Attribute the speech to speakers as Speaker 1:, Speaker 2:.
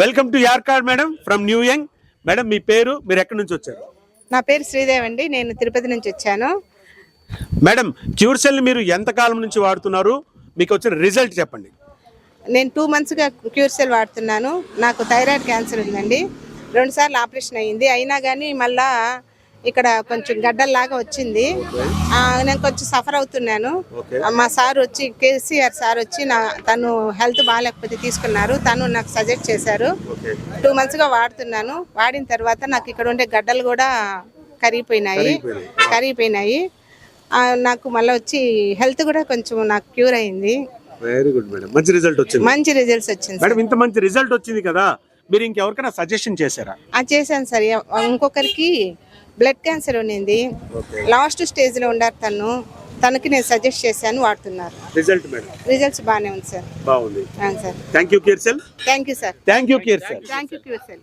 Speaker 1: Welcome to your card madam from new young. Madam మీ పేరు మీరు ఎక్కడి నుంచి వచ్చారు?
Speaker 2: నా పేరు శ్రీదేవి అండి నేను తిరుపతి నుంచి వచ్చాను.
Speaker 1: మేడం క్యూర్ సెల్ మీరు ఎంత కాలం నుంచి వాడుతున్నారు? మీకు వచ్చిన రిజల్ట్ చెప్పండి.
Speaker 2: నేను టూ మంత్స్గా క్యూర్ సెల్ వాడుతున్నాను. నాకు థైరాయిడ్ క్యాన్సర్ ఉందండి. రెండుసార్లు ఆపరేషన్ అయ్యింది. అయినా కానీ మళ్ళా ఇక్కడ కొంచెం గడ్డల్లాగా వచ్చింది. నేను కొంచెం సఫర్ అవుతున్నాను. మా సార్ వచ్చి కేసీఆర్ సార్ వచ్చి నా తను హెల్త్ బాగాలేకపోతే తీసుకున్నారు. తను నాకు సజెస్ట్ చేశారు. టూ మంత్స్గా వాడుతున్నాను. వాడిన తర్వాత నాకు ఇక్కడ ఉండే గడ్డలు కూడా కరిగిపోయినాయి.
Speaker 1: కరిగిపోయినాయి.
Speaker 2: ఆ, నాకు మళ్ళీ వచ్చి హెల్త్ కూడా కొంచెం నాకు క్యూర్ అయింది.
Speaker 1: వెరీ గుడ్ మేడం మంచి రిజల్ట్ వచ్చింది.
Speaker 2: మంచి రిజల్ట్స్ వచ్చింది.
Speaker 1: మేడం ఇంత మంచి రిజల్ట్ వచ్చింది కదా. మీరు ఇంకెవరికైనా సజెషన్ చేశారా?
Speaker 2: చేశాను సార్. ఇంకొకరికి బ్లడ్ క్యాన్సర్ ఉన్నింది. లాస్ట్ స్టేజ్లో ఉండారు తను. తనకి నేను సజెస్ట్ చేశాను వాడుతున్నారు.
Speaker 1: Result madam?
Speaker 2: రిజల్ట్స్ బాగానే ఉంది సార్.
Speaker 1: బాగుంది.
Speaker 2: Sir.
Speaker 1: Thank you care cell
Speaker 2: thank you sir.
Speaker 1: Thank you care cell
Speaker 2: thank you cell